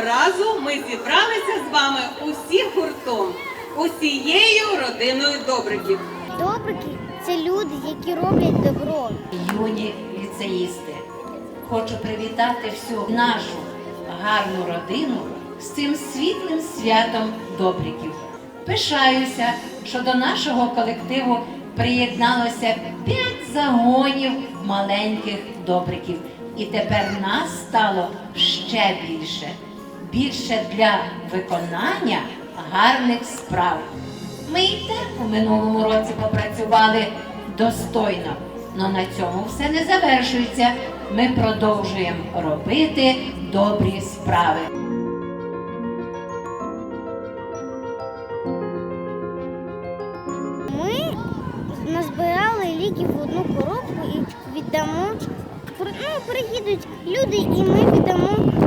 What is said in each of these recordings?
разу ми зібралися з вами усі гуртом, усією родиною добриків. Добрики це люди, які роблять добро. юні ліцеїсти. Хочу привітати всю нашу гарну родину з цим світлим святом добриків. Пишаюся, що до нашого колективу приєдналося п'ять загонів маленьких добриків. І тепер нас стало ще більше. Більше для виконання гарних справ. Ми і так у минулому році попрацювали достойно. Но на цьому все не завершується. Ми продовжуємо робити добрі справи. Ми назбирали ліки в одну коробку і віддамо. Ну, приїдуть люди, і ми віддамо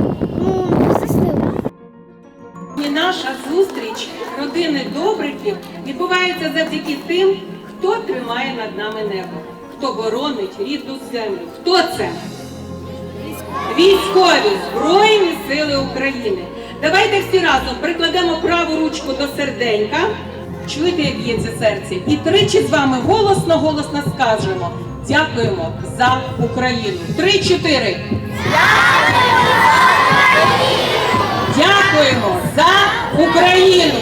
наша зустріч родини добриків відбувається завдяки тим, хто тримає над нами небо, хто боронить рідну землю. Хто це? Військові Збройні Сили України. Давайте всі разом прикладемо праву ручку до серденька. Чуєте, як б'ється серце? І тричі з вами голосно, голосно скажемо. Дякуємо за Україну. Три-чотири. Дякуємо за Україну! Дякуємо за Україну!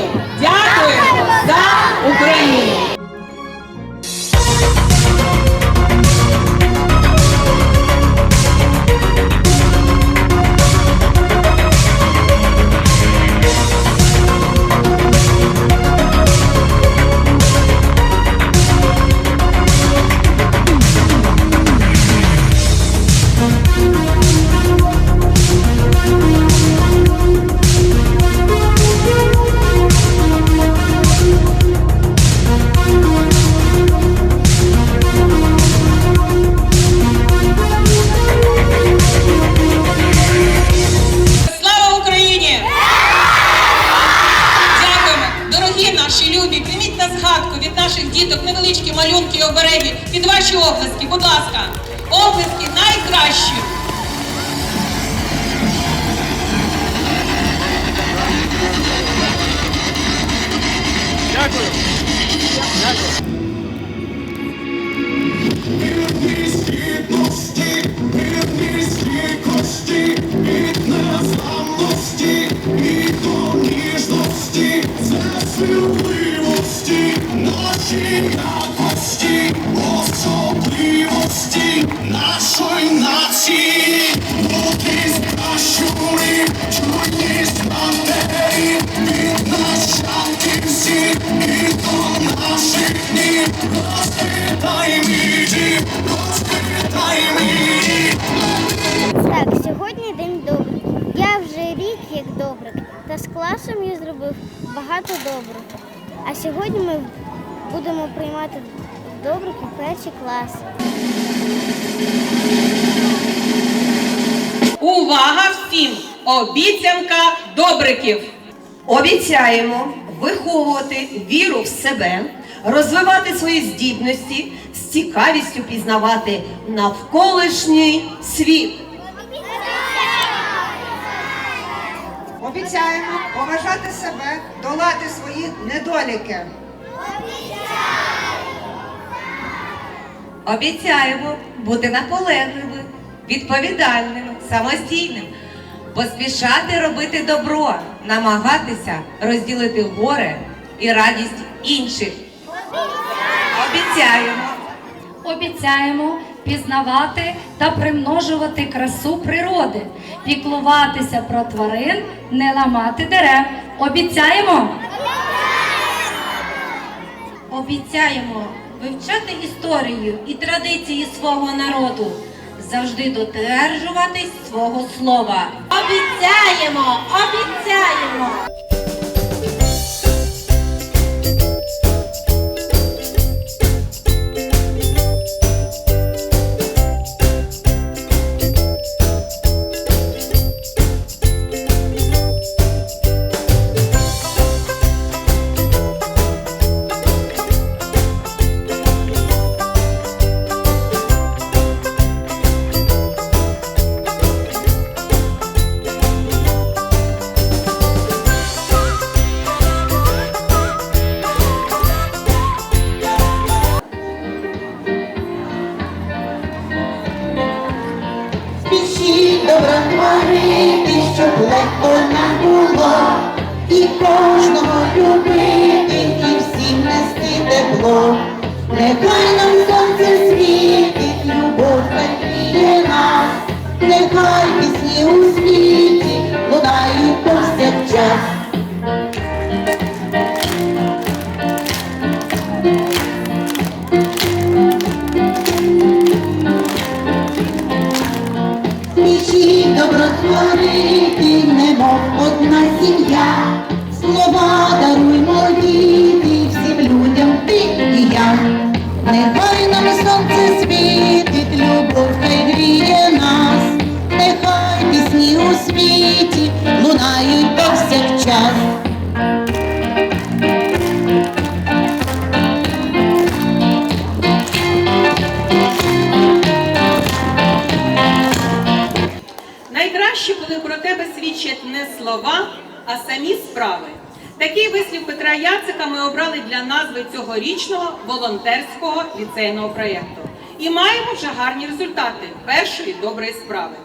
Гідності, класом я зробив багато доброго. А сьогодні ми будемо приймати в добрики перший клас. Увага всім! Обіцянка добриків! Обіцяємо виховувати віру в себе, розвивати свої здібності, з цікавістю пізнавати навколишній світ. Обіцяємо поважати себе, долати свої недоліки. Обіцяємо бути наполегливим, відповідальним, самостійним, поспішати робити добро, намагатися розділити горе і радість інших. Обіцяємо. Обіцяємо пізнавати та примножувати красу природи, піклуватися про тварин, не ламати дерев. Обіцяємо! Обіцяємо вивчати історію і традиції свого народу, завжди додержуватись свого слова. Обіцяємо! Обіцяємо! Легко нам було, і кожного любити, і всім нести тепло. Нехай нам сонце світить, любов гріє нас, нехай пісні у світі лунають повсякчас. Нехай нам сонце світить, любов хай гріє нас, нехай пісні у світі лунають повсякчас. Найкраще, коли про тебе свідчать не слова, а самі справи. Такий вислів Петра Яцика ми обрали для назви цьогорічного волонтерського ліцейного проєкту. І маємо вже гарні результати першої доброї справи.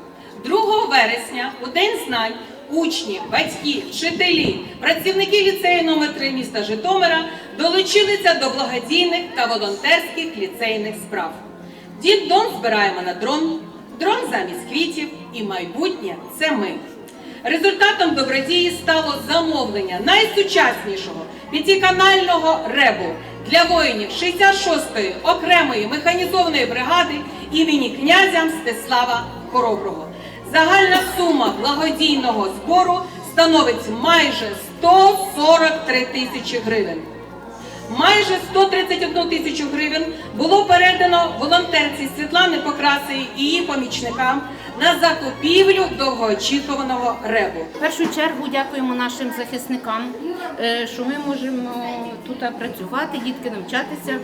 2 вересня, у День знань, учні, батьки, вчителі, працівники ліцею номер 3 міста Житомира долучилися до благодійних та волонтерських ліцейних справ. Дід Дон збираємо на дрон, дрон замість квітів і майбутнє це ми. Результатом добродії стало замовлення найсучаснішого п'ятиканального ребу для воїнів 66-ї окремої механізованої бригади імені князя Мстислава Хороброго. Загальна сума благодійного збору становить майже 143 тисячі гривень. Майже 131 тисячу гривень було передано волонтерці Світлани Покрасої і її помічникам на закупівлю довгоочікуваного ребу. В першу чергу дякуємо нашим захисникам, е, що ми можемо тут працювати, дітки навчатися.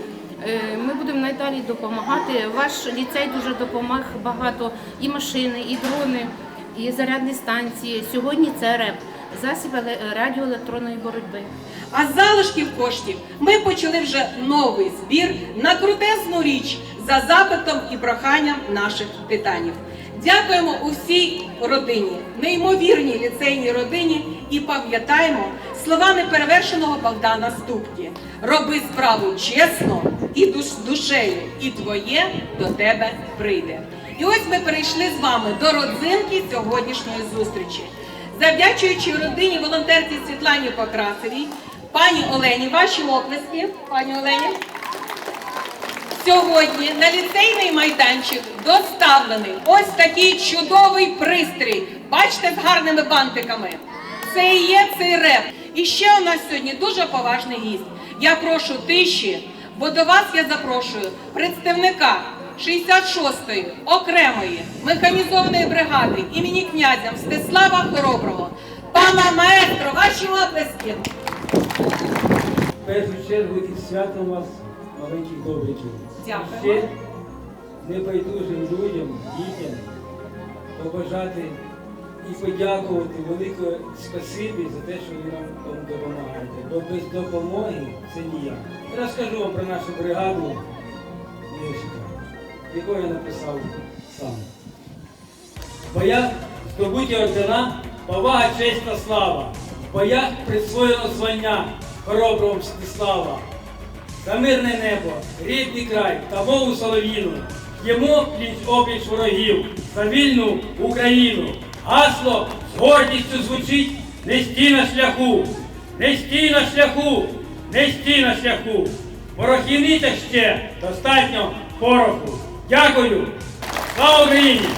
Е, Ми будемо надалі допомагати. Ваш ліцей дуже допомаг багато і машини, і дрони, і зарядні станції. Сьогодні це РЕП, засіб еле- радіоелектронної боротьби. А з залишків коштів ми почали вже новий збір на крутезну річ за запитом і проханням наших титанів. Дякуємо усій родині, неймовірній ліцейній родині і пам'ятаємо слова неперевершеного Богдана Ступки. Роби справу чесно і душ- душею, і твоє до тебе прийде. І ось ми перейшли з вами до родзинки сьогоднішньої зустрічі. Завдячуючи родині волонтерці Світлані Покрасовій, пані Олені, ваші оплески, пані Олені. Сьогодні на ліцейний майданчик доставлений ось такий чудовий пристрій. Бачите, з гарними бантиками. Це і є цей реп. І ще у нас сьогодні дуже поважний гість. Я прошу тиші, бо до вас я запрошую представника 66-ї окремої механізованої бригади імені князя Мстислава Хороброго. Пана маестро, ваші оплески. В першу чергу із святом вас, маленьких добриків. Дякую. Небайдужим людям, дітям побажати і подякувати велике спасибі за те, що ви нам допомагаєте. Бо без допомоги це ніяк. Розкажу вам про нашу бригаду яку я написав сам. Боях здобуті ордена, повага, честь та слава. Боях присвоєно звання хороброго Мстислава. За мирне небо, рідний край та мову солов'їну. П'ємо пліч опліч ворогів за вільну Україну. Гасло з гордістю звучить не стій на шляху, не стій на шляху, не стій на шляху. Порохівниця ще достатньо пороху. Дякую. Слава Україні!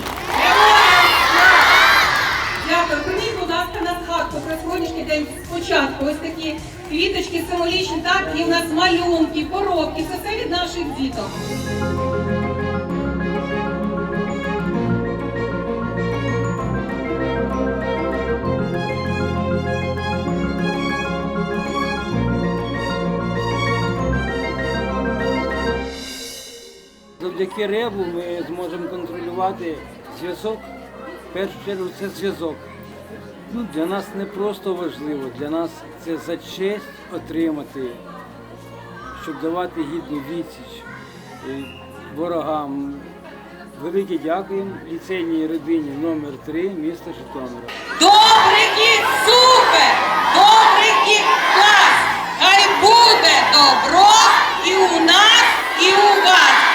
Дякую. Прийміть, будь ласка, на згадку про сьогоднішній день спочатку. Ось такі квіточки символічні, так, і в нас малюнки, коробки. Це все від наших діток. Завдяки ребу ми зможемо контролювати зв'язок. В першу чергу це зв'язок. Ну, для нас не просто важливо, для нас це за честь отримати, щоб давати гідну відсіч е, ворогам, велике дякуємо ліцейній родині номер 3 міста Житомира. Добрики, супер! Добрики, клас! Хай буде добро і у нас, і у вас!